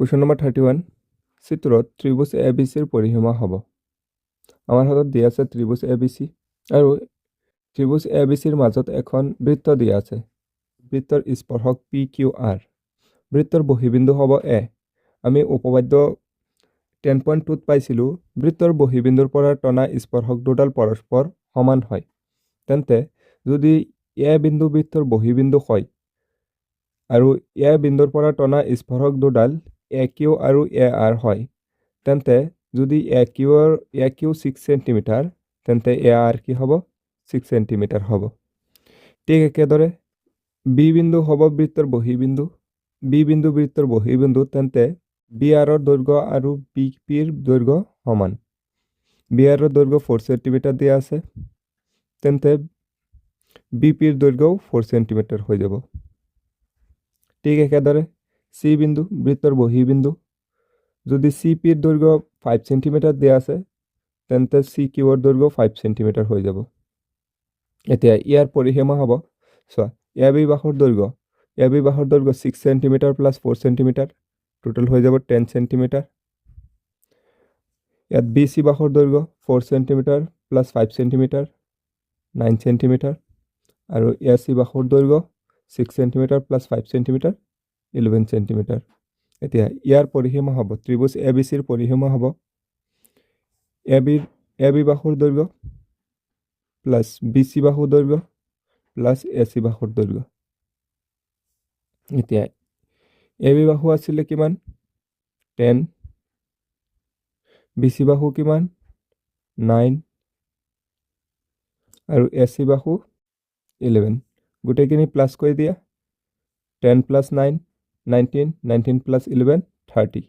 Question number thirty one, চিত্ৰত ত্ৰিভুজ A B চিৰ পৰিসীমা হ'ব। আমাৰ হাতত দিয়া আছে ত্ৰিভুজ এ বি চি আৰু ত্ৰিভুজ এ বি চিৰ মাজত এখন বৃত্ত দিয়া আছে। বৃত্তৰ স্পৰ্শক পি কিউ আৰ। বৃত্তৰ বহিবিন্দু হ'ব এ। আমি উপবাদ্য টেন পইণ্ট টুত পাইছিলোঁ, বৃত্তৰ বহিবিন্দুৰ পৰা টনা স্পৰ্শক দুডাল পৰস্পৰ সমান হয়। তেন্তে যদি এ বিন্দু বৃত্তৰ বহিবিন্দু হয় আৰু এ বিন্দুৰ পৰা টনা স্পৰ্শক দুডাল এ কিউ আৰু এ আৰ হয়। তেন্তে যদি এ কিউৰ এ কিউ ছিক্স চেণ্টিমিটাৰ তেন্তে এ আৰ কি হ'ব? ছিক্স চেণ্টিমিটাৰ হ'ব। ঠিক একেদৰে বি বিন্দু হ'ব বৃত্তৰ বহিবিন্দু। বি বিন্দু বৃত্তৰ বহিবিন্দু, তেন্তে বি আৰৰ দৈৰ্ঘ্য আৰু বি পিৰ দৈৰ্ঘ্য সমান। বি আৰৰ দৈৰ্ঘ্য ফ'ৰ চেণ্টিমিটাৰ দিয়া আছে। তেন্তে বি পিৰ দৈৰ্ঘ্যও ফ'ৰ চেণ্টিমিটাৰ হৈ যাব। ঠিক একেদৰে চি বিন্দু, বৃত্তৰ বহিবিন্দু যদি চি পিৰ দৈৰ্ঘ্য ফাইভ চেণ্টিমিটাৰ দিয়া আছে, তেন্তে চি কিউৰ দৈৰ্ঘ্য ফাইভ চেণ্টিমিটাৰ হৈ যাব। এতিয়া ইয়াৰ পৰিসীমা হ'ব, চোৱা এ বি বাহুৰ দৈৰ্ঘ্য এ বি বাহুৰ দৈৰ্ঘ্য six centimetre plus four centimetre total হৈ যাব টেন চেণ্টিমিটাৰ ইয়াত বি চি বাহুৰ দৈৰ্ঘ্য four centimetre plus five centimetre nine centimetre আৰু এ চি বাহুৰ দৈৰ্ঘ্য six centimetre plus five centimetre eleven centimetre এতিয়া ইয়াৰ পৰিসীমা হ'ব, ত্ৰিভুজ এ বি চিৰ পৰিসীমা হ'ব। এ বিৰ এ বি বাহুৰ দৈৰ্ঘ্য প্লাছ বি চি বাহুৰ দৈৰ্ঘ্য প্লাছ এ চি বাহুৰ দৈৰ্ঘ্য। এতিয়া এ বি বাহু আছিলে কিমান? টেন। বি চি বাহু কিমান? নাইন। আৰু এ চি বাহু ইলেভেন। গোটেইখিনি প্লাছ কৰি দিয়া। Ten plus nine. Nineteen nineteen plus eleven thirty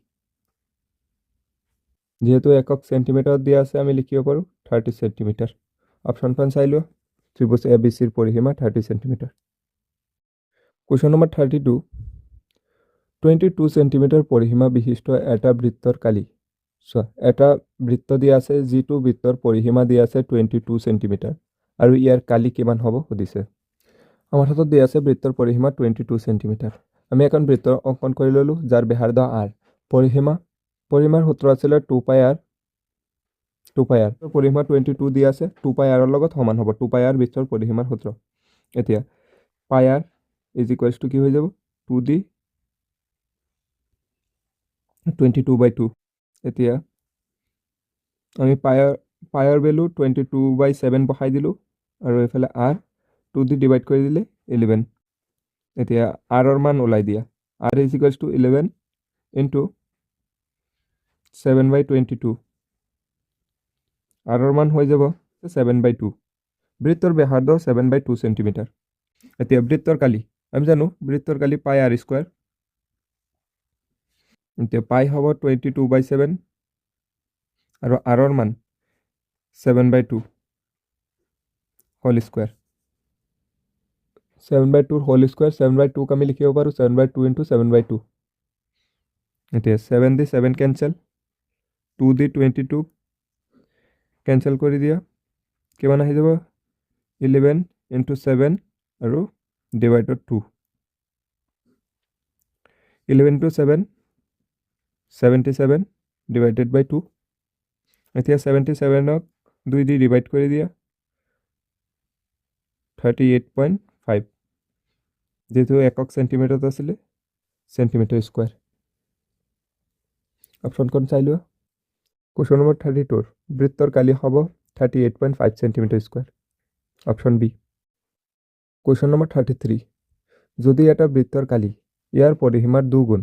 যিহেতু একক চেণ্টিমিটাৰত দিয়া আছে, আমি লিখিব পাৰোঁ থাৰ্টি চেণ্টিমিটাৰ অপশ্যনখন চাই লোৱা। ত্ৰিভুজ এ বি চিৰ পৰিসীমা thirty centimetre question number thirty two twenty two centimetre পৰিসীমা বিশিষ্ট এটা বৃত্তৰ কালি। চোৱা, এটা বৃত্ত দিয়া আছে, যিটো বৃত্তৰ পৰিসীমা দিয়া আছে টুৱেণ্টি টু চেণ্টিমিটাৰ আৰু ইয়াৰ কালি কিমান হ'ব সুধিছে। আমাৰ হাতত দিয়া আছে বৃত্তৰ পৰিসীমা টুৱেণ্টি টু চেণ্টিমিটাৰ আমি এখন বৃত্তৰ অংকন কৰি ল'লোঁ, যাৰ ব্যাসাৰ্ধ আৰ। পৰিসীমা, পৰিসীমাৰ সূত্ৰ আছিলে টু পাই আৰ, টু পাই আৰ। পৰিসীমা টুৱেণ্টি টু দিয়া আছে, টু পাই আৰৰ লগত সমান হ'ব, টু পাই আৰ বৃত্তৰ পৰিসীমাৰ সূত্ৰ। এতিয়া, pi r is equals two কি হৈ যাব? Two the twenty two by two. এতিয়া, আমি পায়াৰ পায়াৰ ভেলু টুৱেণ্টি টু বাই ছেভেন বহাই দিলোঁ, আৰু এইফালে আৰ, টু দি ডিভাইড কৰি দিলে ইলেভেন এতিয়া আৰৰ মান ওলাই দিয়া। R is equals to eleven into seven by twenty two আৰৰ মান হৈ যাব ছেভেন বাই টু বৃত্তৰ ব্যাসাৰ্ধ ছেভেন বাই টু চেণ্টিমিটাৰ এতিয়া বৃত্তৰ কালি, আমি জানো বৃত্তৰ কালি পাই আৰ স্কুৱাৰ এতিয়া পাই হ'ব টুৱেণ্টি টু বাই ছেভেন আৰু আৰৰ মান seven by two whole square seven by tour whole square seven by টুক আমি লিখিব পাৰোঁ seven by two into seven by two এতিয়া seven the seven cancel two the twenty two cancel কৰি দিয়া কিমান আহি যাব ইলেভেন ইণ্টু ছেভেন আৰু ডিভাইডত two eleven two seven seventy seven divided by two এতিয়া ছেভেণ্টি ছেভেনক দুই দি ডিভাইড কৰি দিয়া থাৰ্টি এইট পইণ্ট ফাইভ যিহেতু একক চেণ্টিমিটাৰত আছিলে চেণ্টিমিটাৰ স্কুৱাৰ অপশ্যনখন চাই লোৱা? কুৱেশ্যন নম্বৰ থাৰ্টি টুৰ বৃত্তৰ কালি হ'ব thirty eight point five centimetre square option B question number thirty three যদি এটা বৃত্তৰ কালি ইয়াৰ পৰিসীমাৰ দুগুণ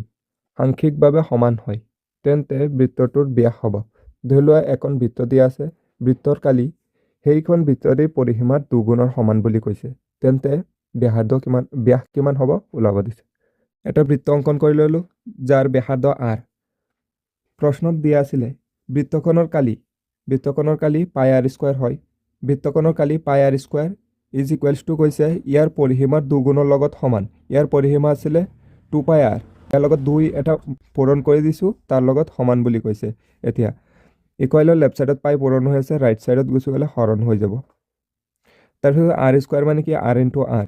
সাংখ্যিকভাৱে সমান হয় তেন্তে বৃত্তটোৰ ব্যাস হ'ব। ধৰি লোৱা এখন বৃত্ত দিয়া আছে বৃত্তৰ কালি সেইখন বৃত্তৰে পৰিসীমাৰ দুগুণৰ সমান বুলি কৈছে তেন্তে ব্যাসাৰ্ধ কিমান ব্যাস কিমান হ'ব? ওলাব দিছে। এটা বৃত্ত অংকন কৰি ল'লোঁ, যাৰ ব্যাসাৰ্ধ আৰ। প্ৰশ্নত দিয়া আছিলে বৃত্তখনৰ কালি বৃত্তখনৰ কালি পাই আৰ স্কুৱাৰ হয়। বৃত্তখনৰ কালি pi r square is equals to কৈছে ইয়াৰ পৰিসীমাৰ দুগুণৰ লগত সমান। ইয়াৰ পৰিসীমা আছিলে টু পাই আৰ। ইয়াৰ লগত দুই এটা পূৰণ কৰি দিছোঁ, তাৰ লগত সমান বুলি কৈছে। এতিয়া ইকুৱেলৰ লেফ্ট ছাইডত পাই পূৰণ হৈ আছে ৰাইট ছাইডত গুচি গ'লে হৰণ হৈ যাব। তাৰপিছত আৰ স্কুৱাৰ মানে কি? R into R.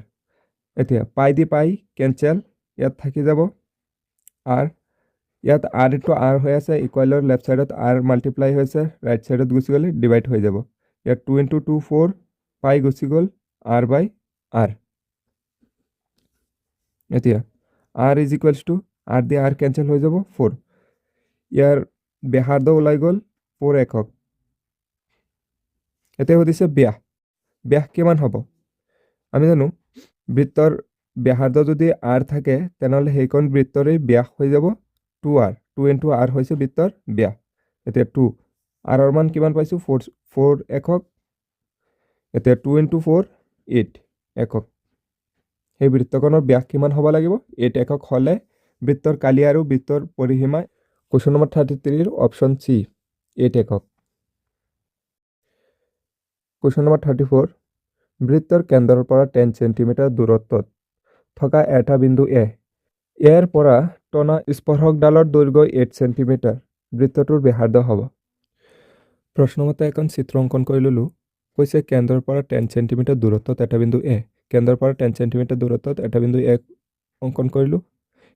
এতিয়া পাই দি পাই কেঞ্চেল ইয়াত থাকি যাব। আৰ ইয়াত আৰ ইনটু আৰ হৈ আছে ইকুৱেলৰ লেফ্ট ছাইডত আৰ মাল্টিপ্লাই হৈছে ৰাইট ছাইডত গুচি গ'লে ডিভাইড হৈ যাব। ইয়াত two into two four pi Gucci গ'ল আৰ বাই আৰ এতিয়া R is equals to R the R cancel হৈ যাব ফ'ৰ ইয়াৰ ব্যাসাৰ্ধ ওলাই গ'ল ফ'ৰ একক। এতিয়া সুধিছে ব্যাস। ব্যাস কিমান হ'ব? আমি জানো বৃত্তৰ ব্যাসাৰ্ধ যদি আৰ থাকে, তেনেহ'লে সেইখন বৃত্তৰেই ব্যাস হৈ যাব। Two R, two into R হৈছে বৃত্তৰ ব্যাস। এতিয়া টু, আৰৰ মান কিমান পাইছোঁ? ফ'ৰ ফ'ৰ একক। এতিয়া টু ইনটু ফ'ৰ, এইট একক। সেই বৃত্তখনৰ ব্যাস কিমান হ'ব লাগিব? এইট একক হ'লে বৃত্তৰ কালি আৰু বৃত্তৰ পৰিসীমা কুৱেশ্যন নম্বৰ থাৰ্টি থ্ৰীৰ অপশ্যন চি এইট একক। কুৱেশ্যন নম্বৰ থাৰ্টি ফ'ৰ বৃত্তৰ কেন্দ্ৰৰ পৰা টেন চেণ্টিমিটাৰ দূৰত্বত থকা এটা বিন্দু এ ইয়াৰ পৰা টনা স্পৰ্শকডালৰ দৈৰ্ঘ্য এইট চেণ্টিমিটাৰ বৃত্তটোৰ ব্যাসাৰ্ধ হ'ব। প্ৰশ্নমতে এখন চিত্ৰ অংকন কৰি ল'লোঁ। কৈছে কেন্দ্ৰৰ পৰা টেন চেণ্টিমিটাৰ দূৰত্বত এটা বিন্দু এ কেন্দ্ৰৰ পৰা টেন চেণ্টিমিটাৰ দূৰত্বত এটা বিন্দু এ অংকন কৰিলোঁ।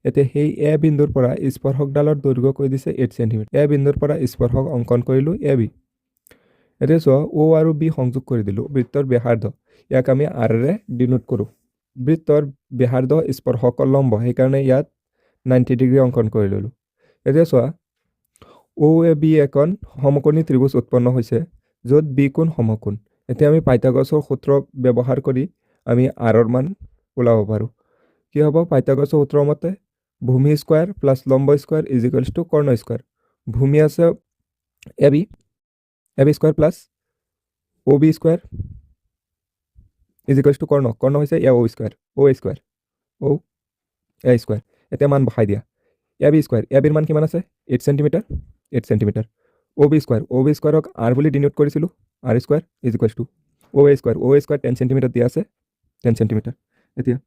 এতিয়া সেই এ বিন্দুৰ পৰা স্পৰ্শকডালৰ দৈৰ্ঘ্য কৈ দিছে এইট চেণ্টিমিটাৰ এ বিন্দুৰ পৰা স্পৰ্শক অংকন কৰিলোঁ এ বি এতিয়া চোৱা, অ' আৰু বি সংযোগ কৰি দিলোঁ, বৃত্তৰ ব্যাসাৰ্ধ। ইয়াক আমি আৰেৰে ডিনোট কৰোঁ। বৃত্তৰ ব্যাসাৰ্ধ স্পৰ্শক লম্ব, সেইকাৰণে ইয়াত নাইণ্টি ডিগ্ৰী অংকন কৰি ল'লোঁ। এতিয়া চোৱা, অ' এ বি এখন সমকোণী ত্ৰিভুজ উৎপন্ন হৈছে, য'ত বি কোণ সমকোণ। এতিয়া আমি পাইথাগছৰ সূত্ৰ ব্যৱহাৰ কৰি আমি আৰৰ মান ওলাব পাৰোঁ। কি হ'ব? পাইথাগছৰ সূত্ৰৰ মতে, ভূমি স্কোৱাৰ প্লাছ লম্ব স্কোৱাৰ ইজ ইকুৱেলছ টু কৰ্ণ স্কোৱাৰ ভূমি আছে A B A B square plus O' B square is equals to কৰ্ণ কৰ্ণ হৈছে A O' square O' A square O' A square এতিয়া মান বহাই দিয়া। এ বি স্কোৱাৰ এ বিৰ মান কিমান আছে? Eight centimetre eight centimetre O' B square O' B স্কোৱাৰক আৰ বুলি ডিনোট কৰিছিলোঁ R square is equals to O' A square O' A square ten centimetre দিয়া আছে টেন চেণ্টিমিটাৰ এতিয়া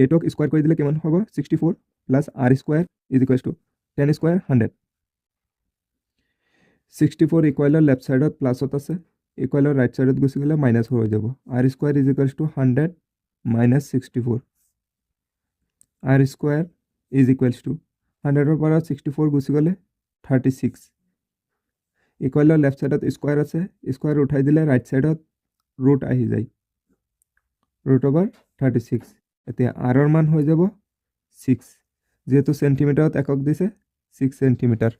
এইটক স্কোৱাৰ কৰি দিলে কিমান হ'ব? Sixty four plus r square is equals to ten square hundred sixty four ইকুৱেলৰ left ছাইডত প্লাছত আছে ইকুৱেলৰ ৰাইট ছাইডত গুচি গ'লে মাইনাছ হৈ যাব। R square is equals to hundred minus sixty four R square is equals to হাণ্ড্ৰেডৰ পৰা ছিক্সটি ফ'ৰ গুচি গ'লে থাৰ্টি ছিক্স ইকুৱেলৰ লেফ্ট ছাইডত স্কোৱাৰ আছে স্কোৱাৰ উঠাই দিলে ৰাইট ছাইডত ৰুট আহি যায়। ৰুট অভাৰ থাৰ্টি ছিক্স এতিয়া আৰৰ মান হৈ যাব ছিক্স যিহেতু চেণ্টিমিটাৰত একক দিছে ছিক্স চেণ্টিমিটাৰ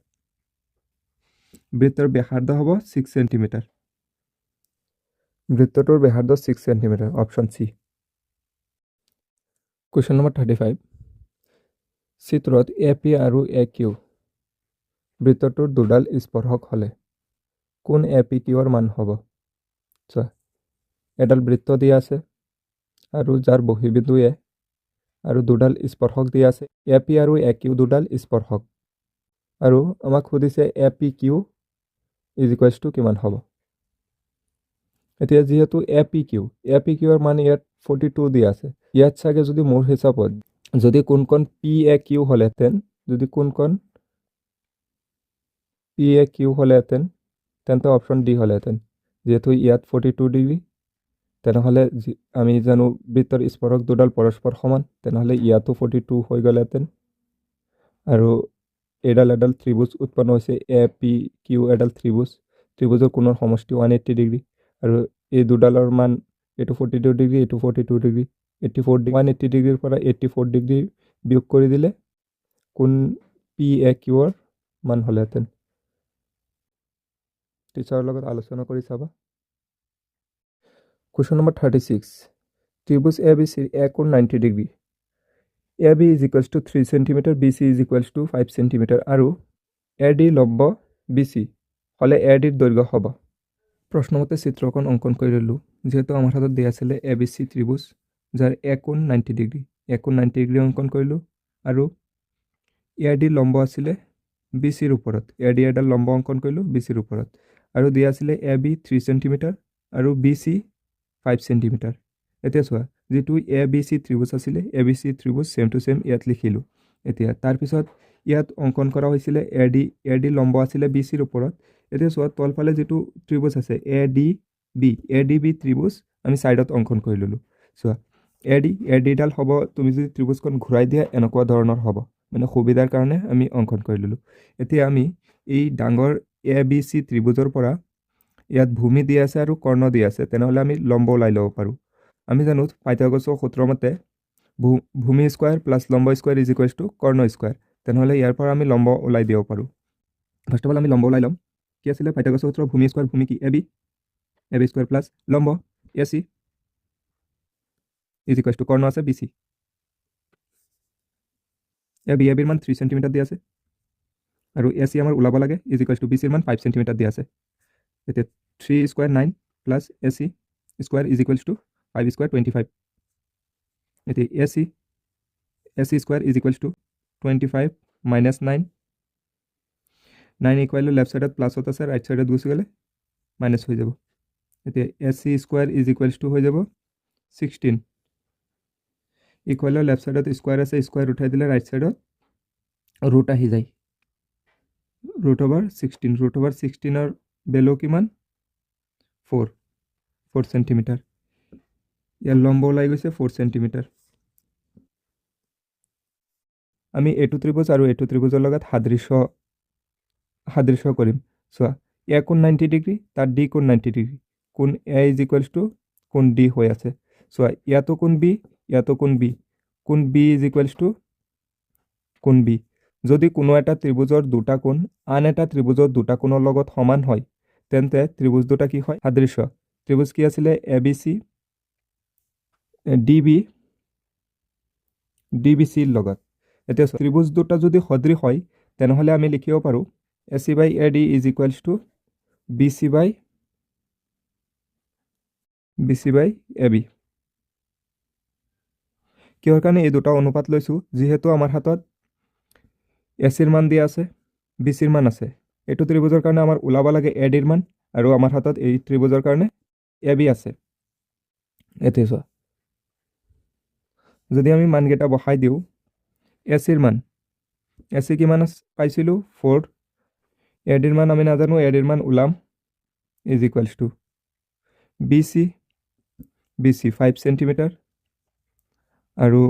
বৃত্তৰ ব্যাসাৰ্ধ হ'ব ছিক্স চেণ্টিমিটাৰ বৃত্তটোৰ ব্যাসাৰ্ধ six centimetre option C question number thirty five চিত্ৰত এ পি আৰু এ কিউ বৃত্তটোৰ দুডাল স্পৰ্শক হ'লে কোন এ পি কিউৰ মান হ'ব? চোৱা, এডাল বৃত্ত দিয়া আছে আৰু যাৰ বহিবিন্দু এ আৰু দুডাল স্পৰ্শক দিয়া আছে। এ পি আৰু এ কিউ দুডাল স্পৰ্শক। আৰু আমাক সুধিছে A P Q is equals to কিমান হ'ব? এতিয়া যিহেতু A P Q A P কিউৰ মান ইয়াত ফৰ্টি টু দিয়া আছে। ইয়াত চাগে যদি মোৰ হিচাপত যদি কোনখন পি এ কিউ হ'লেহেঁতেন যদি কোনখন পি এ কিউ হ'লেহেঁতেন তেন্তে অপশ্যন ডি হ'লেহেঁতেন যিহেতু ইয়াত ফৰ্টি টু ডিগ্ৰী, তেনেহ'লে যি- আমি জানো বৃত্তৰ স্পৰ্শক দুডাল পৰস্পৰ সমান, তেনেহ'লে ইয়াতো ফৰ্টি টু হৈ গ'লেহেঁতেন আৰু এইডাল এডাল ত্ৰিভুজ উৎপন্ন হৈছে এ পি কিউ এডাল ত্ৰিভুজ ত্ৰিভুজৰ কোণৰ সমষ্টি ওৱান এইট্টি ডিগ্ৰী আৰু এই দুডালৰ মান এইটো ফৰ্টি টু ডিগ্ৰী এইটো forty two degree eighty four degree one eighty ডিগ্ৰীৰ পৰা এইট্টি ফ'ৰ ডিগ্ৰী বিয়োগ কৰি দিলে কোন পি এ কিউৰ মান হ'লেহেঁতেন টিচাৰৰ লগত আলোচনা কৰি চাবা কুৱেশ্যন নম্বৰ থাৰ্টি ছিক্স ত্ৰিভুজ এ বি চিৰ এ কোণ ninety degree A B is equals to centimetre B C is equals to five centimetre আৰু এ ডি লম্ব বি চি হ'লে এ ডিৰ দৈৰ্ঘ্য হ'ব। প্ৰশ্নমতে চিত্ৰখন অংকন কৰি ল'লোঁ যিহেতু আমাৰ হাতত দিয়া আছিলে এ বি চি ত্ৰিভুজ যাৰ এ কোণ নাইণ্টি ডিগ্ৰী এ কোণ নাইণ্টি ডিগ্ৰী অংকন কৰিলোঁ আৰু এ ডি লম্ব আছিলে বি চিৰ ওপৰত এ ডি এডাল লম্ব অংকন কৰিলোঁ বি চিৰ ওপৰত আৰু দিয়া আছিলে এ বি থ্ৰী চেণ্টিমিটাৰ আৰু বি চি ফাইভ চেণ্টিমিটাৰ এতিয়া চোৱা যিটো এ বি চি ত্ৰিভুজ আছিলে এ বি চি ত্ৰিভুজ ছেম টু ছেম ইয়াত লিখিলোঁ। এতিয়া তাৰপিছত ইয়াত অংকন কৰা হৈছিলে এ ডি এ ডি লম্ব আছিলে বি চিৰ ওপৰত। এতিয়া চোৱা, তলফালে যিটো ত্ৰিভুজ আছে A D B A D B ত্ৰিভুজ আমি ছাইডত অংকন কৰি ল'লোঁ। চোৱা এ ডি এ ডিডাল হ'ব, তুমি যদি ত্ৰিভুজখন ঘূৰাই দিয়া, এনেকুৱা ধৰণৰ হ'ব। মানে সুবিধাৰ কাৰণে আমি অংকন কৰি ল'লোঁ। এতিয়া আমি এই ডাঙৰ এ বি চি ত্ৰিভুজৰ পৰা ইয়াত ভূমি দিয়া আছে আৰু কৰ্ণ দিয়া আছে, তেনেহ'লে আমি লম্ব ওলাই ল'ব পাৰোঁ। আমি জানো পাইথাগোৰাছৰ সূত্ৰ মতে, ভূ, ভূমি স্কোৱাৰ প্লাছ লম্ব স্কোৱাৰ ইজ ইকুৱেলছ টু কৰ্ণ স্কোৱাৰ তেনেহ'লে ইয়াৰ পৰা আমি লম্ব ওলাই দিব পাৰোঁ। ফাৰ্ষ্ট অফ অল আমি লম্ব ওলাই ল'ম। কি আছিলে? পাইথাগোৰাছৰ সূত্ৰ, ভূমি স্কোৱাৰ ভূমি কি? A B. A B square plus লম্ব, A C. Is equals to কৰ্ণ আছে, বি চি। এ বি, এ বিৰ মান থ্ৰী চেণ্টিমিটাৰ দিয়া আছে। আৰু এ চি আমাৰ ওলাব লাগে, ইজ ইকুৱেলছ টু বি চিৰ মান ফাইভ চেণ্টিমিটাৰ দিয়া আছে। এতিয়া three square nine plus A C square is equals to five square twenty five এতিয়া A C A C square is equals to twenty five minus nine nine equal to left ছাইডত প্লাছত আছে right ছাইডত গুচি গ'লে minus হৈ যাব এতিয়া A C square is equals to হৈ যাব ছিক্সটিন ইকুৱেলৰ লেফ্ট ছাইডত স্কুৱাৰ আছে স্কুৱাৰ উঠাই দিলে ৰাইট ছাইডত ৰুট আহি যায় root over sixteen root over ছিক্সটিনৰ value কিমান ফ'ৰ ফ'ৰ চেণ্টিমিটাৰ ইয়াৰ লম্ব ওলাই গৈছে ফ'ৰ চেণ্টিমিটাৰ আমি এইটো ত্ৰিভুজ আৰু এইটো ত্ৰিভুজৰ লগত সাদৃশ্য সাদৃশ্য কৰিম। চোৱা এ কোণ নাইণ্টি ডিগ্ৰী তাত ডি কোণ নাইণ্টি ডিগ্ৰী কোণ এ ইজ ইকুৱেলছ টু কোণ ডি হৈ আছে। চোৱা, ইয়াতো কোণ বি ইয়াতো কোণ বি কোণ বি ইজ ইকুৱেলছ টু কোণ বি যদি কোনো এটা ত্ৰিভুজৰ দুটা কোণ আন এটা ত্ৰিভুজৰ দুটা কোণৰ লগত সমান হয়, তেন্তে ত্ৰিভুজ দুটা কি হয়? সাদৃশ্য। ত্ৰিভুজ কি আছিলে? A B C D B D B চিৰ লগত। এতিয়া ত্ৰিভুজ দুটা যদি সদৃশ হয়, তেনেহ'লে আমি লিখিব পাৰোঁ A C by A D is equals to B C by B C by A B কিহৰ কাৰণে এই দুটা অনুপাত লৈছোঁ? যিহেতু আমাৰ হাতত এ চিৰ মান দিয়া আছে বি চিৰ মান আছে। এইটো ত্ৰিভুজৰ কাৰণে আমাৰ ওলাব লাগে এ ডিৰ মান, আৰু আমাৰ হাতত এই ত্ৰিভুজৰ কাৰণে এ বি আছে। এতিয়া চোৱা যদি আমি মানকেইটা বহাই দিওঁ এ চিৰ মান। এ চি কিমান পাইছিলোঁ? ফ'ৰ এ মান আমি নাজানো এ ডিৰ মান ওলাম। Is equals to B C B C five centimetre আৰু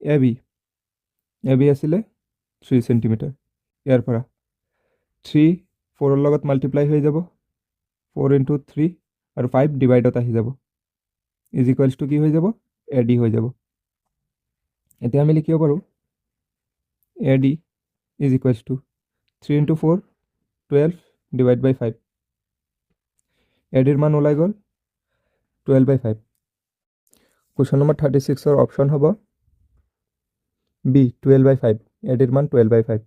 এ বি এ বি আছিলে থ্ৰী চেণ্টিমিটাৰ ইয়াৰ পৰা থ্ৰী ফ'ৰৰ লগত মাল্টিপ্লাই হৈ যাব। ফ'ৰ ইণ্টু থ্ৰী আৰু ফাইভ ডিভাইডত আহি যাব। ইজ ইকুৱেলছ টু কি হৈ যাব? এ ডি হৈ যাব। এতিয়া আমি লিখিব পাৰোঁ A D is equals to three into four twelve divide by five A ডিৰ মান ওলাই গ'ল twelve by five question number thirty ছিক্সৰ অপশ্যন হ'ব B twelve by five A ডিৰ মান twelve by five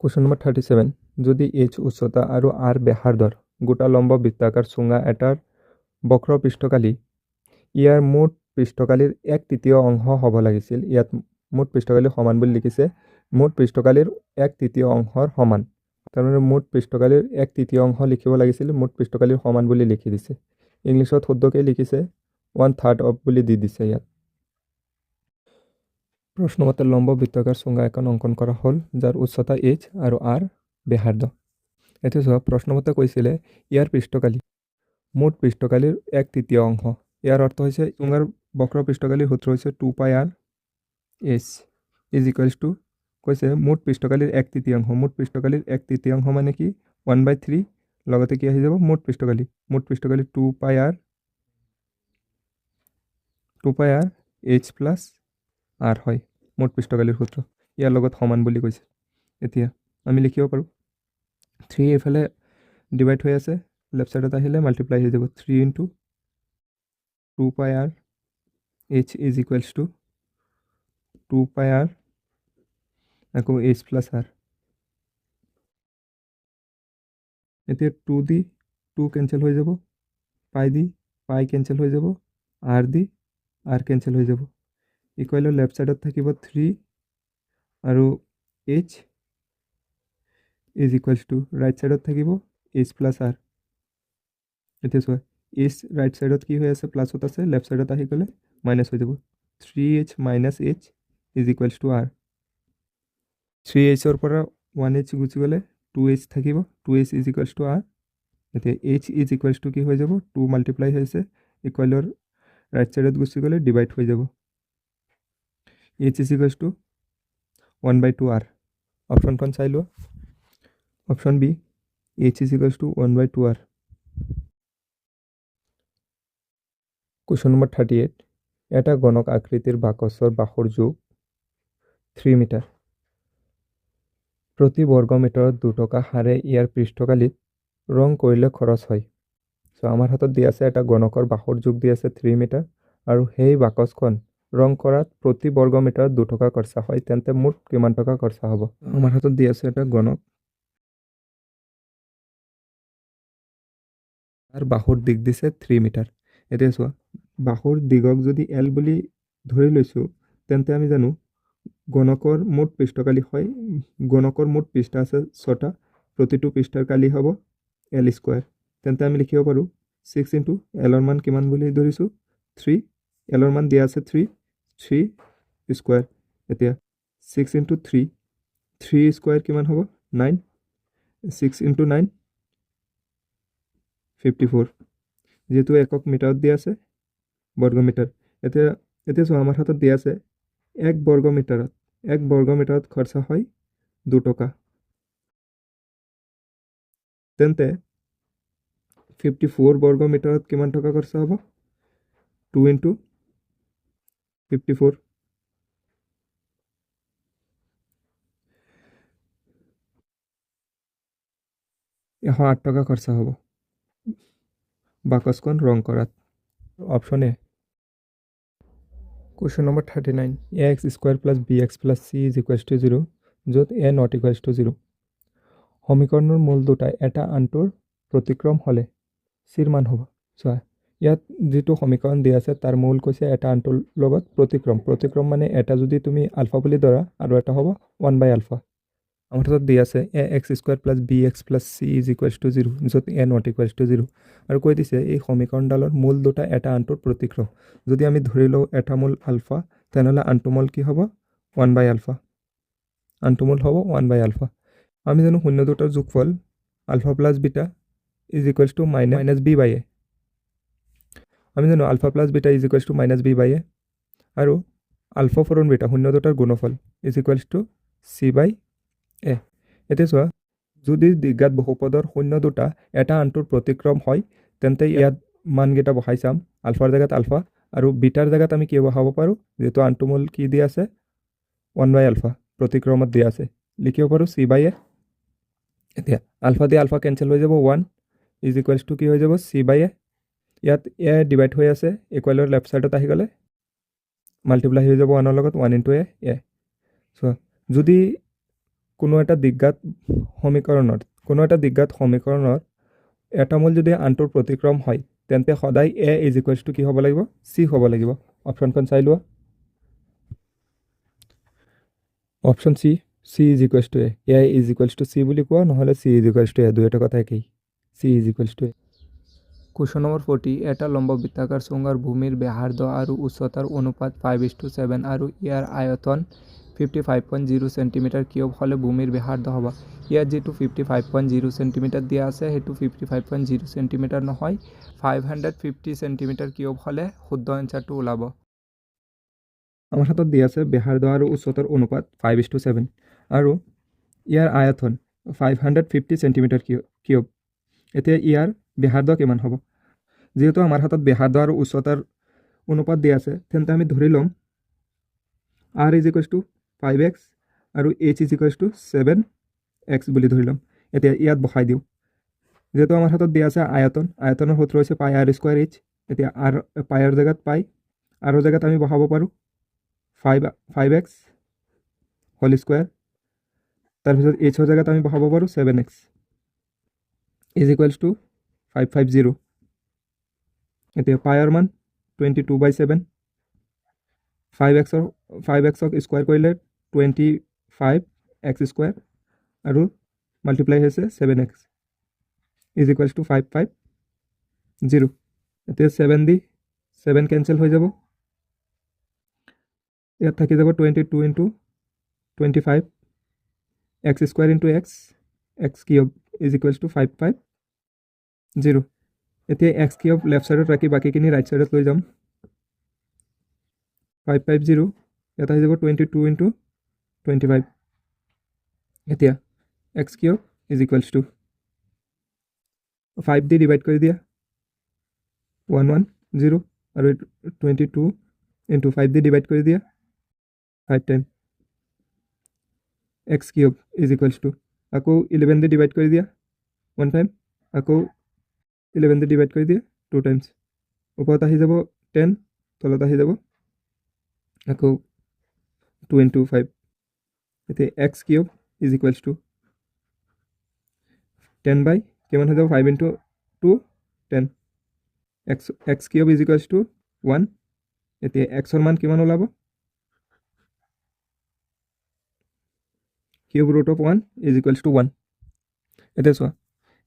question number thirty seven যদি H উচ্চতা আৰু আৰ ব্যাসাৰ্ধৰ গোটা লম্ব বৃত্তাকাৰ চুঙা এটাৰ বক্ৰ পৃষ্ঠকালি, ইয়াৰ মুঠ পৃষ্ঠকালিৰ এক তৃতীয় অংশ হ'ব লাগিছিল। ইয়াত মুঠ পৃষ্ঠকালি সমান বুলি লিখিছে। মুঠ পৃষ্ঠকালিৰ এক তৃতীয় অংশৰ সমান। তাৰমানে মুঠ পৃষ্ঠকালিৰ এক তৃতীয় অংশ লিখিব লাগিছিল, মুঠ পৃষ্ঠকালিৰ সমান বুলি লিখি দিছে। ইংলিছত শুদ্ধকৈ লিখিছে, ওৱান থাৰ্ড অফ বুলি দি দিছে ইয়াত। প্ৰশ্নমতে লম্ব বৃত্তাকাৰ চুঙা এখন অংকন কৰা হ'ল, যাৰ উচ্চতা এইচ আৰু আৰ ব্যাসাৰ্ধ এতিয়া চোৱা, প্ৰশ্নমতে কৈছিলে, ইয়াৰ পৃষ্ঠকালি, মুঠ পৃষ্ঠকালিৰ এক তৃতীয় অংশ। ইয়াৰ অৰ্থ হৈছে চুঙাৰ বক্ৰ পৃষ্ঠকালিৰ সূত্ৰ হৈছে two pi R H is equals to, কৈছে মুঠ পৃষ্ঠকালিৰ এক তৃতীয়াংশ। মুঠ পৃষ্ঠকালিৰ এক তৃতীয়াংশ মানে কি? ওৱান বাই থ্ৰী, লগতে কি আহি যাব? মুঠ পৃষ্ঠকালি। মুঠ পৃষ্ঠকালি two pi R, two pi R H plus R হয়, মুঠ পৃষ্ঠকালিৰ সূত্ৰ। ইয়াৰ লগত সমান বুলি কৈছে। এতিয়া আমি লিখিব পাৰোঁ। থ্ৰী এইফালে ডিভাইড হৈ আছে লেফ্ট ছাইডত আহিলে মাল্টিপ্লাই হৈ যাব। Three into two pi R H is equals to two pi R আকৌ এইচ প্লাছ আৰ এতিয়া টু দি টু কেঞ্চেল হৈ যাব পাই দি পাই কেঞ্চেল হৈ যাব আৰ দি আৰ কেঞ্চেল হৈ যাব। ইকুৱেলৰ লেফ্ট ছাইডত থাকিব থ্ৰী আৰু H is equals to right ছাইডত থাকিব এইচ প্লাছ আৰ এতিয়া চোৱা এইচ ৰাইট ছাইডত কি হৈ আছে প্লাছত আছে লেফ্ট ছাইডত আহি গ'লে মাইনাছ হৈ যাব। Three H minus H is equals to R three এইচৰ পৰা ওৱান এইচ গুচি গ'লে টু এইচ থাকিব। Two H is equals to R এতিয়া এইচ ইজ ইকুৱেলছ টু কি হৈ যাব? টু মাল্টিপ্লাই হৈছে ইকুৱেলৰ ৰাইট ছাইডত গুচি গ'লে ডিভাইড হৈ যাব। H is equals to one by two R অপশ্যনখন চাই লোৱা option B H is equals to one by two R question number thirty eight এটা গণক আকৃতিৰ বাকচৰ বাঁহৰ জোখ থ্ৰী মিটাৰ প্ৰতি বৰ্গ মিটাৰত দুটকা হাৰে ইয়াৰ পৃষ্ঠকালিত ৰং কৰিলে খৰচ হয়। চ' আমাৰ হাতত দি আছে এটা গণকৰ বাঁহৰ জোখ দি আছে থ্ৰী মিটাৰ আৰু সেই বাকচখন ৰং কৰাত প্ৰতি বৰ্গ মিটাৰত দুটকা খৰচা হয়, তেন্তে মুঠ কিমান টকা খৰচা হ'ব? আমাৰ হাতত দি আছে এটা গণক। তাৰ বাঁহৰ দিশ দিছে থ্ৰী মিটাৰ এতিয়া চোৱা বাঁহৰ দিগক যদি এল বুলি ধৰি লৈছোঁ, তেন্তে আমি জানো গণকৰ মুঠ পৃষ্ঠকালি হয়, গণকৰ মুঠ পৃষ্ঠা আছে ছটা, প্ৰতিটো পৃষ্ঠাৰ কালি হ'ব এল স্কুৱাৰ তেন্তে আমি লিখিব পাৰোঁ, ছিক্স ইণ্টু এলৰ মান কিমান বুলি ধৰিছোঁ? থ্ৰী, এলৰ মান দিয়া আছে থ্ৰী থ্ৰী স্কুৱাৰ এতিয়া six into three three square কিমান হ'ব? Nine. Six into nine, fifty four. যিহেতু একক মিটাৰত দিয়া আছে বৰ্গ মিটাৰ এতিয়া এতিয়া চোৱা, আমাৰ হাতত দিয়া আছে এক বৰ্গ মিটাৰত এক বৰ্গ মিটাৰত খৰচা হয় দুটকা। তেন্তে ফিফটি ফ'ৰ বৰ্গ মিটাৰত কিমান টকা খৰচা হ'ব? টু ইণ্টু ফিফটি ফ'ৰ এশ আঠ টকা খৰচা হ'ব। বাকচখন ৰং কৰাত। Option A question number thirty nine A X square plus B X plus C is equal to zero' য'ত A not equals to zero' সমীকৰণৰ মূল দুটাই এটা আনটোৰ প্ৰতিক্ৰম হ'লে চিৰ মান হ'ব। চোৱা ইয়াত যিটো সমীকৰণ দিয়া আছে, তাৰ মূল কৈছে এটা আনটোৰ লগত প্ৰতিক্ৰম প্ৰতিক্ৰম মানে এটা যদি তুমি আলফা বুলি ধৰা, আৰু এটা হ'ব ওৱান বাই আলফা। আমাৰ হাতত দি আছে, A X square plus B X plus C is equals to zero' য'ত A not equals to zero' আৰু কৈ দিছে, এই সমীকৰণডালৰ মূল দুটা এটা আনটোৰ প্ৰতিক্ৰম যদি আমি ধৰি লওঁ এটা মূল আলফা, তেনেহ'লে আনটো মূল কি হ'ব? One by alpha. আনটো মূল হ'ব ওৱান বাই আলফা। আমি জানো শূন্য দুটাৰ যোগফল alpha plus beta is equals to minus minus B by A. আমি জানো alpha plus beta is equals to minus B by A. আৰু আলফা ফৰণ বিটা শূন্য দুটাৰ গুণফল is equals to C by A, এতিয়া চোৱা, যদি দীৰ্ঘাত বহুপদৰ শূন্য দুটা এটা আনটোৰ প্ৰতিক্ৰম হয়, তেন্তে ইয়াত মানকেইটা বহাই চাম, আলফাৰ জেগাত আলফা আৰু বিটাৰ জেগাত আমি কি বহাব পাৰোঁ, যিহেতু আনটো মূল কি দিয়া আছে? ওৱান বাই আলফা, প্ৰতিক্ৰমত দিয়া আছে। লিখিব পাৰোঁ চি বাই এ। এতিয়া, আলফা দি আলফা কেঞ্চেল হৈ যাব ওৱান, ইজ ইকুৱেলছ টু কি হৈ যাব? C by A. ইয়াত এ ডিভাইড হৈ আছে ইকুৱেলৰ লেফ্ট ছাইডত আহি গ'লে। মাল্টিপ্লাই হৈ যাব ওৱানৰ লগত, ওৱান ইণ্টু এ এ। চোৱা, যদি কোনো এটা দিজ্ঞাত সমীকৰণত কোনো এটা দিজ্ঞাত সমীকৰণৰ এটা মূল যদি আনটোৰ প্ৰতিক্ৰম হয়, তেন্তে সদায় এ ইজ ইকুৱেলছ টু কি হ'ব লাগিব? চি হ'ব লাগিব। অপশ্যনখন চাই লোৱা। Option C C is equals to A. A is equals to C বুলি কোৱা, নহ'লে C is equals to A এটা কথা একেই। C is equals to A. Question number forty, এটা লম্ব বৃত্তাকাৰ চুঙাৰ ভূমিৰ ব্যাসাৰ্ধ আৰু উচ্চতাৰ অনুপাত ফাইভ ইজ টু ছেভেন আৰু ইয়াৰ আয়তন fifty five point zero' centimetre cube হ'লে ভূমিৰ ব্যাসাৰ্ধ হ'ব। ইয়াত যিটো fifty five point zero' centimetre দিয়া আছে সেইটো fifty five point zero' centimetre নহয় five hundred fifty centimetre cube হ'লে শুদ্ধ এনচাৰটো ওলাব। আমাৰ হাতত দি আছে ব্যাসাৰ্ধ আৰু উচ্চতাৰ অনুপাত ফাইভ ইজ টু ছেভেন আৰু ইয়াৰ আয়তন five hundred fifty centimetre cube এতিয়া ইয়াৰ ব্যাসাৰ্ধ কিমান হ'ব? যিহেতু আমাৰ হাতত ব্যাসাৰ্ধ আৰু উচ্চতাৰ অনুপাত দিয়া আছে, তেন্তে আমি ধৰি ল'ম R is to five x আৰু H is equals to seven x বুলি ধৰি ল'ম। এতিয়া ইয়াত বহাই দিওঁ। যিহেতু আমাৰ হাতত দিয়া আছে আয়তন, আয়তনৰ সূত্ৰ হৈছে পাই আৰ স্কুৱাৰ এইচ এতিয়া আৰ পাইৰ জেগাত পাই, আৰৰ জেগাত আমি বহাব পাৰোঁ five five x whole square তাৰপিছত এইচৰ জেগাত আমি বহাব পাৰোঁ seven x is equals to five five zero' এতিয়া পাইৰ মান twenty two by seven five এক্সৰ ফাইভ এক্সক স্কুৱাৰ কৰিলে টুৱেণ্টি ফাইভ এক্স স্কুৱাৰ আৰু মাল্টিপ্লাই হৈছে seven x is equals to five five zero' এতিয়া ছেভেন দি ছেভেন কেঞ্চেল হৈ যাব। ইয়াত থাকি যাব twenty two into twenty five x square into x x cube is equals to five five zero' এতিয়া x cube left ছাইডত ৰাখি বাকীখিনি ৰাইট ছাইডত লৈ যাম। ফাইভ ফাইভ জিৰ' ইয়াত আহি যাব twenty two into twenty five এতিয়া x cube is equals to five the divide কৰি দিয়া ওৱান ওৱান জিৰ' আৰু টুৱেণ্টি টু ইণ্টু ফাইভ দি ডিভাইড কৰি দিয়া five time x cube is equals to আকৌ ইলেভেন দি ডিভাইড কৰি দিয়া ওৱান টাইম আকৌ ইলেভেন দি ডিভাইড কৰি দিয়া টু টাইমছ ওপৰত আহি যাব টেন তলত আহি যাব আকৌ টু ইণ্টু ফাইভ এতিয়া x cube is equals to ten by কিমান হৈ যাব? Five into two ten x x cube is equals to one এতিয়া এক্সৰ মান কিমান ওলাব? Cube root of one is equals to one এতিয়া চোৱা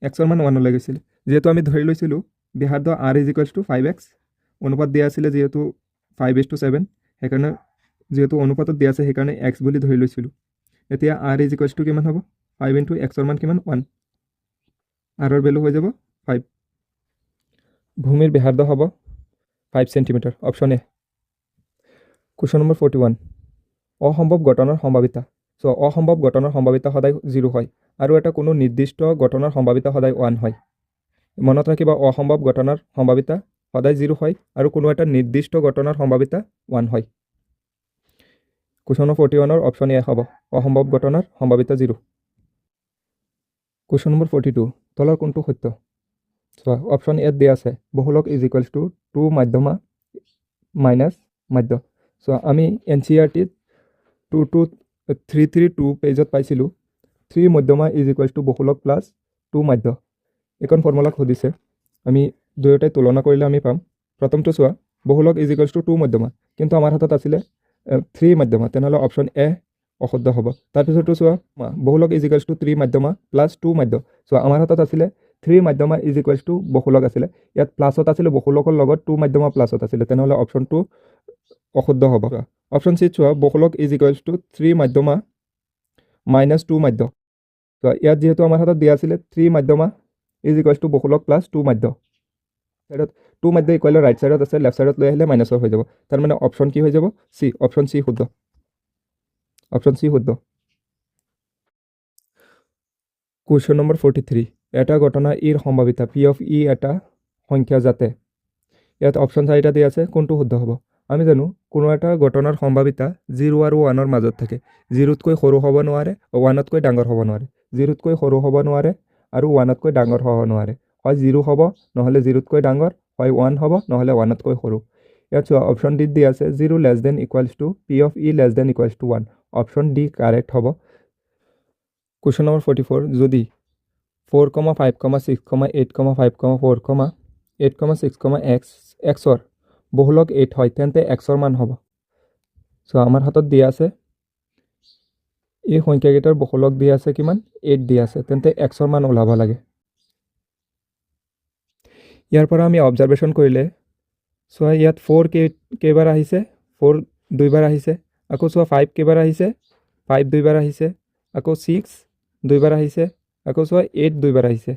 এক্সৰ মান ওৱান ওলাই গৈছিলে। যিহেতু আমি ধৰি লৈছিলোঁ বিহাৰ্ড R is equals to five x অনুপাত দিয়া আছিলে যিহেতু ফাইভ ইজ টু ছেভেন সেইকাৰণে যিহেতু অনুপাতত দিয়া আছে, সেইকাৰণে এক্স বুলি ধৰি লৈছিলোঁ। এতিয়া আৰ ইজ ইকুৱেলছ টু কিমান হ'ব? ফাইভ ইণ্টু এক্সৰ মান কিমান? ওৱান আৰৰ ভেলু হৈ যাব ফাইভ ভূমিৰ ব্যাসাৰ্ধ হ'ব five centimetre option A question number forty one অসম্ভৱ গঠনৰ সম্ভাৱিতা। চ' অসম্ভৱ গঠনৰ সম্ভাৱিতা সদায় জিৰ' হয় আৰু এটা কোনো নিৰ্দিষ্ট গঠনৰ সম্ভাৱিতা সদায় ওৱান হয়। মনত ৰাখিবা, অসম্ভৱ গঠনৰ সম্ভাৱিতা সদায় জিৰ' হয় আৰু কোনো এটা নিৰ্দিষ্ট গঠনৰ সম্ভাৱিতা ওৱান হয়। কুৱেশ্যন ফৰ্টি ওৱানৰ অপশ্যন এ হ'ব। অসম্ভৱ গঠনৰ সম্ভাৱিতা zero' question number forty two তলৰ কোনটো সত্য? চোৱা অপশ্যন এত দিয়া আছে, বহুলক ইজ ইকুৱেলছ টু টু মাধ্যমা মাইনাছ মাধ্য। চোৱা, আমি এন চি আৰ টিত two two three three two পেজত পাইছিলোঁ। থ্ৰী মধ্যমা ইজ ইকুৱেলছ টু বহুলক প্লাছ টু মাধ্য। এইখন ফৰ্মুলাক সুধিছে। আমি দুয়োটাই তুলনা কৰিলে আমি পাম। প্ৰথমটো চোৱা, বহুলক ইজ ইকুৱেলছ টু টু মধ্যমা। কিন্তু আমাৰ হাতত আছিলে থ্ৰী মাধ্যমা, তেনেহ'লে অপশ্যন এ অশুদ্ধ হ'ব। তাৰপিছতো চোৱা বহুলক ইজ ইকুৱেলছ টু থ্ৰী মাধ্যমা প্লাছ টু মাধ্য চোৱা, আমাৰ হাতত আছিলে থ্ৰী মাধ্যমা ইজ ইকুৱেলছ টু বহুলক আছিলে। ইয়াত প্লাছত আছিলে বহুলকৰ লগত টু মাধ্যমা প্লাছত আছিলে, তেনেহ'লে অপশ্যন টু অশুদ্ধ হ'ব। অপশ্যন চিত চোৱা, বহুলক ইজ ইকুৱেলছ টু থ্ৰী মাধ্যমা মাইনাছ টু মাধ্য। চোৱা, ইয়াত যিহেতু আমাৰ হাতত দিয়া আছিলে থ্ৰী মাধ্যমা ইজ ইকুৱেলছ টু বহুলক প্লাছ টু মাধ্য। ছাইডত টু মাধ্য ইকুৱেলৰ ৰাইট ছাইডত আছে লেফ্ট ছাইডত লৈ আহিলে মাইনাছৰ হৈ যাব। তাৰমানে অপশ্যন কি হৈ যাব? চি অপশ্যন চি শুদ্ধ। অপশ্যন চি শুদ্ধ। কুৱেশ্যন নম্বৰ ফৰ্টি থ্ৰী এটা ঘটনা ইৰ সম্ভাৱিতা পি অফ ই এটা সংখ্যা যাতে ইয়াত অপশ্যন চাৰিটা দিয়া আছে, কোনটো শুদ্ধ হ'ব? আমি জানো, কোনো এটা ঘটনাৰ সম্ভাৱিতা জিৰ' আৰু ওৱানৰ মাজত থাকে। জিৰ'তকৈ সৰু হ'ব নোৱাৰে ওৱানতকৈ ডাঙৰ হ'ব নোৱাৰে। জিৰ'তকৈ সৰু হ'ব নোৱাৰে আৰু ওৱানতকৈ ডাঙৰ হ'ব নোৱাৰে। হয় জিৰ' হ'ব, নহ'লে জিৰ'তকৈ ডাঙৰ, হয় ওৱান হ'ব, নহ'লে ওৱানতকৈ সৰু। ইয়াত চোৱা অপশ্যন ডিত দিয়া আছে, zero' less than equals to P of E less than equals to one option D correct হ'ব। কুৱেশ্যন নম্বৰ ফৰ্টি ফ'ৰ যদি four comma five comma six comma eight comma five comma four comma eight comma six comma x এক্সৰ বহুলক eight হয়, তেন্তে এক্সৰ মান হ'ব। চ' আমাৰ হাতত দিয়া আছে, এই সংখ্যাকেইটাৰ বহুলক দিয়া আছে কিমান? এইট দিয়া আছে, তেন্তে এক্সৰ মান ওলাব লাগে। ইয়াৰ পৰা আমি অবজাৰ্ভেশ্যন কৰিলে, চোৱা, ইয়াত ফ'ৰ কেই কেইবাৰ আহিছে ফ'ৰ দুইবাৰ আহিছে, আকৌ চোৱা ফাইভ কেইবাৰ আহিছে ফাইভ দুইবাৰ আহিছে, আকৌ ছিক্স দুইবাৰ আহিছে, আকৌ চোৱা এইট দুইবাৰ আহিছে।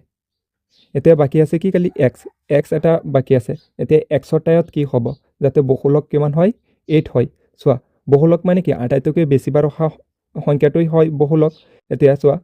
এতিয়া বাকী আছে কি খালি এক্স এক্স এটা বাকী আছে। এতিয়া এক্সৰ টাইত কি হ'ব? যাতে বহুলক কিমান হয়? এইট হয়। চোৱা বহুলক মানে কি? আটাইতকৈ বেছিবাৰ অহা সংখ্যাটোৱেই হয় বহুলক এতিয়া চোৱা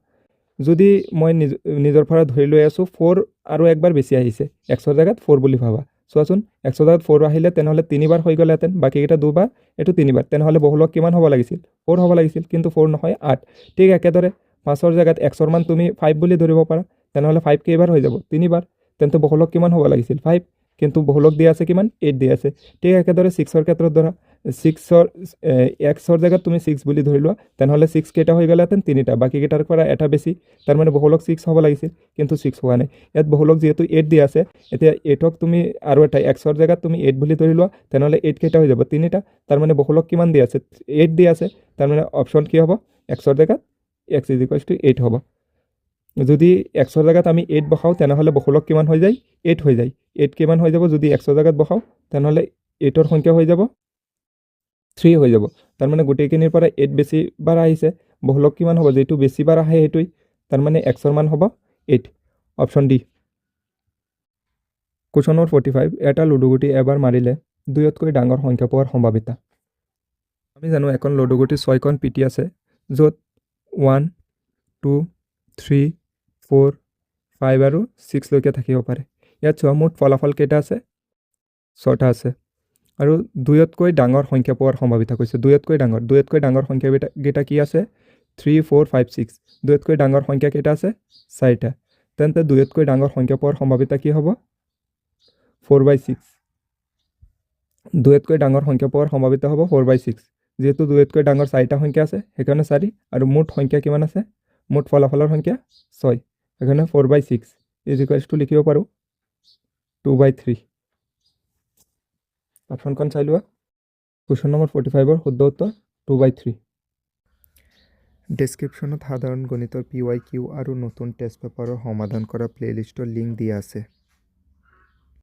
যদি মই নিজ, নিজৰ পৰা ধৰি লৈ আছোঁ ফ'ৰ আৰু একবাৰ বেছি আহিছে। এক্সৰ জেগাত ফ'ৰ বুলি ভাবা। চোৱাচোন, এক্সৰ জেগাত ফ'ৰ আহিলে তেনেহ'লে তিনিবাৰ হৈ গ'লেহেঁতেন, বাকীকেইটা দুবাৰ, এইটো তিনিবাৰ। তেনেহ'লে বহুলক কিমান হ'ব লাগিছিল? ফ'ৰ হ'ব লাগিছিল, কিন্তু ফ'ৰ নহয়, আঠ। ঠিক একেদৰে, পাঁচৰ জেগাত এক্সৰ মান তুমি ফাইভ বুলি ধৰিব পাৰা, তেনেহ'লে ফাইভ কেইবাৰ হৈ যাব, তিনিবাৰ। তেন্তে বহুলক কিমান হ'ব লাগিছিল? ফাইভ কিন্তু বহুলক দিয়া আছে কিমান? এইট দিয়া আছে। ঠিক একেদৰে ছিক্সৰ ক্ষেত্ৰত ধৰা ছিক্সৰ এক্সৰ জেগাত তুমি ছিক্স বুলি ধৰি লোৱা, তেনেহ'লে ছিক্স কেইটা হৈ গ'লেহেঁতেন তিনিটা বাকীকেইটাৰ পৰা এটা বেছি তাৰমানে বহুলক ছিক্স হ'ব লাগিছিল, কিন্তু ছিক্স হোৱা নাই। ইয়াত বহুলক যিহেতু এইট দিয়া আছে, এতিয়া এইটক তুমি আৰু এটা এক্সৰ জেগাত তুমি এইট বুলি ধৰি লোৱা, তেনেহ'লে এইট কেইটা হৈ যাব, তিনিটা তাৰমানে বহুলক কিমান দিয়া আছে এইট দিয়া আছে তাৰমানে অপশ্যন কি হ'ব? এক্সৰ জেগাত x is equals to eight হ'ব। যদি এক্সৰ জেগাত আমি এইট বহাওঁ তেনেহ'লে বহুলক কিমান হৈ যায়? এইট হৈ যায়। এইট কিমান হৈ যাব? যদি এক্সৰ জেগাত বহাওঁ তেনেহ'লে এইটৰ সংখ্যা হৈ যাব। থ্ৰী হৈ যাব। তাৰমানে গোটেইখিনিৰ পৰা এইট বেছি বাৰ আহিছে। বহুলক কিমান হ'ব? যিটো বেছি বাৰ আহে সেইটোৱেই। তাৰমানে এক্সৰ মান হ'ব eight option D question number forty five এটা লুডুগুটি এবাৰ মাৰিলে দুইতকৈ ডাঙৰ সংখ্যা পোৱাৰ সম্ভাৱিতা। আমি জানো এখন লুডুগুটি ছয়খন পিটি আছে, য'ত one two three four five আৰু ছিক্সলৈকে থাকিব পাৰে। ইয়াত চোৱা, মুঠ ফলাফল কেইটা আছে? ছটা আছে। আৰু দুইতকৈ ডাঙৰ সংখ্যা পোৱাৰ সম্ভাৱিতা কৈছে। দুইতকৈ ডাঙৰ দুইতকৈ ডাঙৰ সংখ্যাকেইটা কেইটা কি আছে? থ্ৰী ফ'ৰ ফাইভ ছিক্স দুইতকৈ ডাঙৰ সংখ্যা কেইটা আছে? চাৰিটা। তেন্তে দুইতকৈ ডাঙৰ সংখ্যা পোৱাৰ সম্ভাৱিতা কি হ'ব? ফ'ৰ বাই ছিক্স দুইতকৈ ডাঙৰ সংখ্যা পোৱাৰ সম্ভাৱিতা হ'ব ফ'ৰ বাই ছিক্স যিহেতু দুইতকৈ ডাঙৰ চাৰিটা সংখ্যা আছে সেইকাৰণে চাৰি। আৰু মুঠ সংখ্যা কিমান আছে? মুঠ ফলাফলৰ সংখ্যা ছয়। সেইকাৰণে four by six is equals to লিখিব পাৰোঁ। টু বাই থ্ৰী অপশ্যনখন চাই লোৱা কুৱেশ্যন নম্বৰ ফৰ্টি ফাইভৰ শুদ্ধ উত্তৰ টু বাই থ্ৰী ডেছক্ৰিপশ্যনত সাধাৰণ গণিতৰ পি ৱাই কিউ আৰু নতুন টেষ্ট পেপাৰৰ সমাধান কৰা প্লে'লিষ্টৰ লিংক দিয়া আছে।